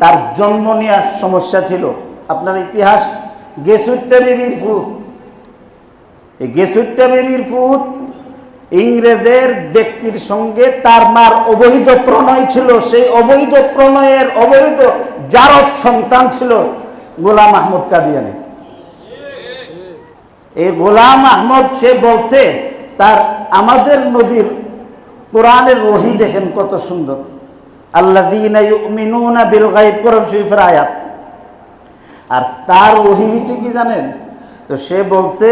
তার জন্ম নেওয়ার সমস্যা ছিল। আপনার ইতিহাস, গেসুট্টা বিবির ফুট এই গেসুট্টা বিবির ফুট ইংরেজের ব্যক্তির সঙ্গে তার মার অবৈধ প্রণয় ছিল। সেই অবৈধ প্রণয়ের অবৈধ জারদ সন্তান ছিল গোলাম আহমদ কাদিয়ানি। এই গোলাম আহমদ সে বলছে, তার আমাদের নবীর কোরআনের ওহি দেখেন কত সুন্দর। ইউমিনুনা বিল গায়ব কোরআন শরীফের আয়াত। আর তার ওহি হইছে কি জানেন? তো সে বলছে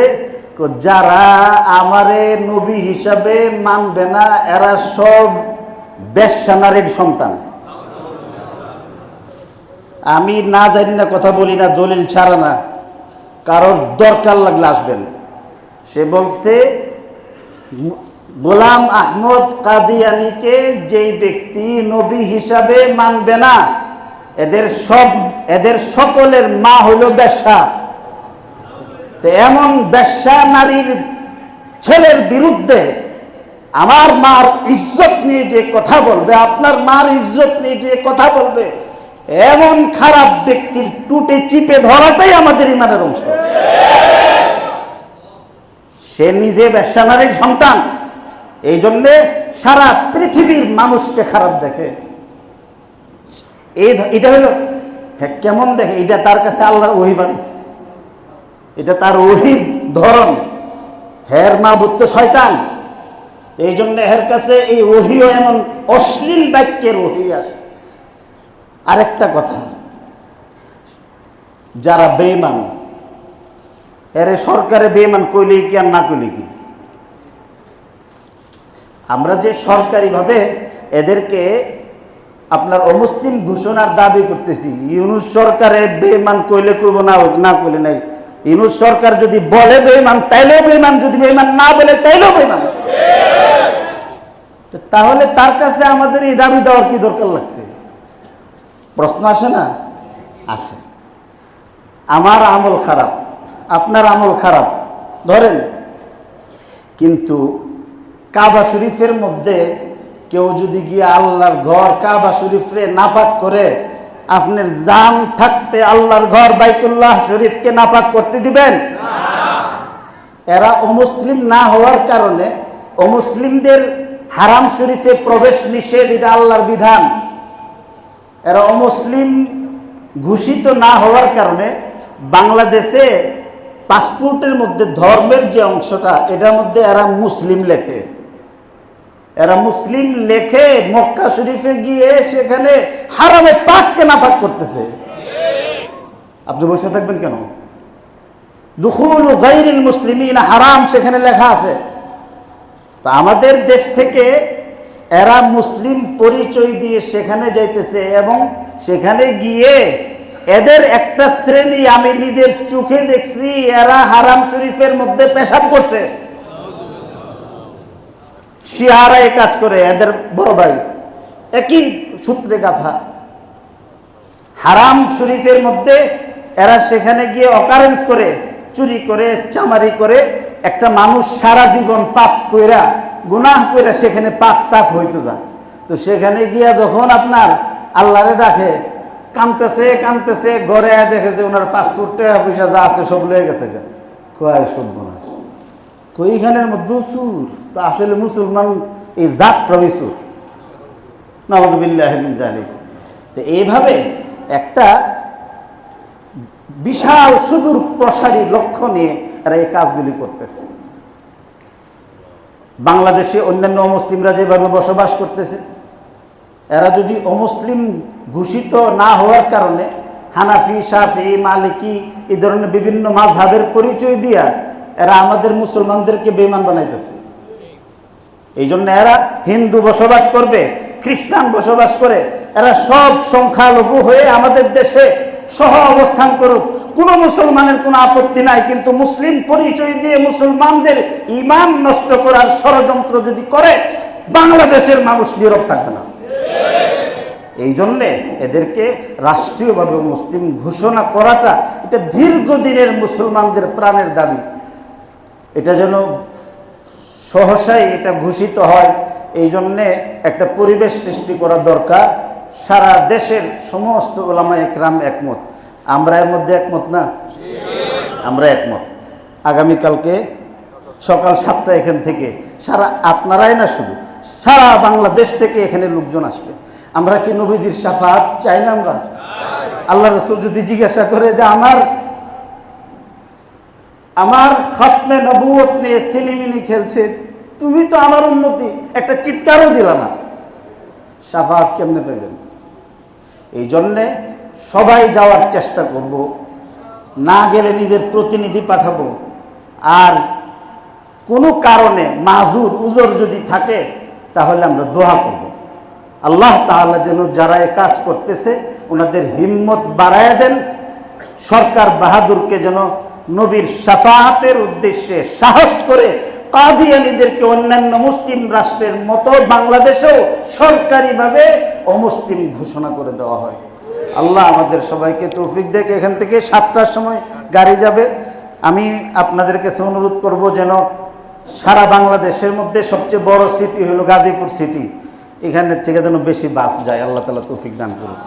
যারা আমারে নবী হিসাবে মানবে না, এরা সব বেশ্যানারীর সন্তান। আমি না জানি না, কথা বলি না, দলিল ছাড়া না। কারোর দরকার লাগলে আসবেন। সে বলছে গোলাম আহমদ কাদিয়ানিকে যেই ব্যক্তি নবী হিসাবে মানবে না, এদের সব, এদের সকলের মা বেশ্যা। তো এমন বেশ্যা নারীর ছেলের বিরুদ্ধে আমার মার ইজ্জত নিয়ে যে কথা বলবে, আপনার মার ইজ্জত নিয়ে যে কথা বলবে, এমন খারাপ ব্যক্তির টুটে চিপে ধরাটাই আমাদের ইমানের অংশ। সে নিজে ব্যবসা নারীর সন্তান। এই জন্যে সারা পৃথিবীর মানুষকে খারাপ দেখে। এই এটা হলো হ্যাঁ কেমন দেখে? এটা তার কাছে আল্লাহর ওহি বাড়িছে এটা তার ওহির ধরন। হের মা বুদ্ধ শয়তান। এই জন্য এর কাছে এই ওহিও এমন অশ্লীল বাক্যের ওহি আসে। আরেকটা কথা, যারা বেইমান এরে সরকারে বেইমান কইলেই কি আর না কইলে কি? আমরা যে সরকারিভাবে এদেরকে আপনার অমুসলিম ঘোষণার দাবি করতেছি, ইউনুস সরকারে বেইমান কইলে কইব না না কইলে নাই। ইউনুস সরকার যদি বলে বেমান তাইলেও বেইমান যদি বেইমান না বলে, তাইলেও বেমান তাহলে তার কাছে আমাদের এই দাবি দেওয়ার কি দরকার লাগছে? প্রশ্ন আসে না? আছে। আমার আমল খারাপ, আপনার আমল খারাপ, ধরেন। কিন্তু কাবা শরীফের মধ্যে কেউ যদি গিয়ে আল্লাহর ঘর কাবা শরীফরে নাপাক করে, আপনার জান থাকতে আল্লাহর ঘর বাইতুল্লাহ শরীফকে নাপাক করতে দিবেন? এরা অমুসলিম না হওয়ার কারণে অমুসলিমদের হারাম শরীফে প্রবেশ নিষেধ, এটা আল্লাহর বিধান। এরা অমুসলিম ঘোষিত না হওয়ার কারণে বাংলাদেশে পাসপোর্টের মধ্যে ধর্মের যে অংশটা, এটার মধ্যে এরা মুসলিম লেখে। এরা মুসলিম লেখে মক্কা শরীফে গিয়ে সেখানে হারামে পাক কেনা পাক করতেছে। আপনি বসে থাকবেন কেন? দুখুল গাইরিল মুসলিমিন, হারাম সেখানে লেখা আছে। তা আমাদের দেশ থেকে এরা মুসলিম পরিচয় দিয়ে সেখানে যাইতেছে এবং সেখানে গিয়ে এদের একটা শ্রেণি আমি নিজের চোখে দেখছি, এরা হারাম শরীফের মধ্যে পেশাব করছে। এই কাজ করে, এদের বড় ভাই। একই সূত্রে কথা। হারাম শরীফের মধ্যে এরা সেখানে গিয়ে অকারেন্স করে, চুরি করে, চামারি করে, একটা মানুষ সারা জীবন পাপ কইরা, গুনাহ কইরা সেখানে পাক সাফ হইতে যায়। তো সেখানে গিয়া যখন আপনার আল্লাহরে ডাকে, কানতেছে কানতেছে, ঘরে দেখেছে ওনার পাসপোর্ট, টাকা পয়সা যা আছে সব লয়ে গেছে কয় শুনব না। কইখানের মধ্যে সুর? তো আসলে মুসলমান এই জাতটাই চুর নওয়াজবিল্লাহ জালিক তো এইভাবে একটা বিশাল সুদূর প্রসারী লক্ষ্য নিয়ে এরা এই কাজগুলি করতেছে। বাংলাদেশে অন্যান্য অমুসলিমরা যেভাবে বসবাস করতেছে, এরা যদি অমুসলিম ঘোষিত না হওয়ার কারণে হানাফি সাফি মালিকি এই ধরনের বিভিন্ন মাঝহাবের পরিচয় দিয়া এরা আমাদের মুসলমানদেরকে বেমান বানাইতেছে। এই জন্য এরা হিন্দু বসবাস করবে, খ্রিস্টান বসবাস করে, এরা সব সংখ্যালঘু হয়ে আমাদের দেশে সহ অবস্থান করুক। কোনো মুসলমানের কোনো আপত্তি নাই, কিন্তু মুসলিম পরিচয় দিয়ে মুসলমানদের ইমান নষ্ট করার ষড়যন্ত্র যদি করে, বাংলাদেশের মানুষ নীরব থাকবে না। এই জন্যে এদেরকে রাষ্ট্রীয়ভাবে মুসলিম ঘোষণা করাটা এটা দীর্ঘদিনের মুসলমানদের প্রাণের দাবি। এটা যেন সহসাই এটা ঘোষিত হয়, এই জন্যে একটা পরিবেশ সৃষ্টি করা দরকার। সারা দেশের সমস্ত ওলামা একরাম একমত। আমরা এর মধ্যে একমত না? আমরা একমত। আগামীকালকে সকাল সাতটা এখান থেকে, সারা আপনারাই না শুধু, সারা বাংলাদেশ থেকে এখানে লোকজন আসবে। আমরা কি নবীজির সাফাত চাই না আমরা? আল্লাহ রসুল যদি জিজ্ঞাসা করে যে, আমার আমার খাতমে নবুয়ত নিয়ে সিনিমিনি খেলছে, তুমি তো আমার উন্নতি একটা চিৎকারও দিলা না। সাফাত কেমনে পেবেন এই জন্যে সবাই যাওয়ার চেষ্টা করব, না গেলে নিজের প্রতিনিধি পাঠাবো। আর কোনো কারণে মাজুর উজর যদি থাকে, তাহলে আমরা দোয়া করব। আল্লাহ তাআলা যেন যারা এ কাজ করতেছে, ওনাদের হিম্মত বাড়ায় দেন, সরকার বাহাদুরকে যেন নবীর সাফাহাতের উদ্দেশ্যে সাহস করে কাদিয়ানিদেরকে অন্যান্য মুসলিম রাষ্ট্রের মতো বাংলাদেশেও সরকারিভাবে অমুসলিম ঘোষণা করে দেওয়া হয়। আল্লাহ আমাদের সবাইকে তৌফিক দেখে এখান থেকে সাতটার সময় গাড়ি যাবে। আমি আপনাদের কাছে অনুরোধ করব যেন সারা বাংলাদেশের মধ্যে সবচেয়ে বড় সিটি হলো গাজীপুর সিটি এখানের থেকে যেন বেশি বাস যায়, আল্লাহ তালা তৌফিক দান করুন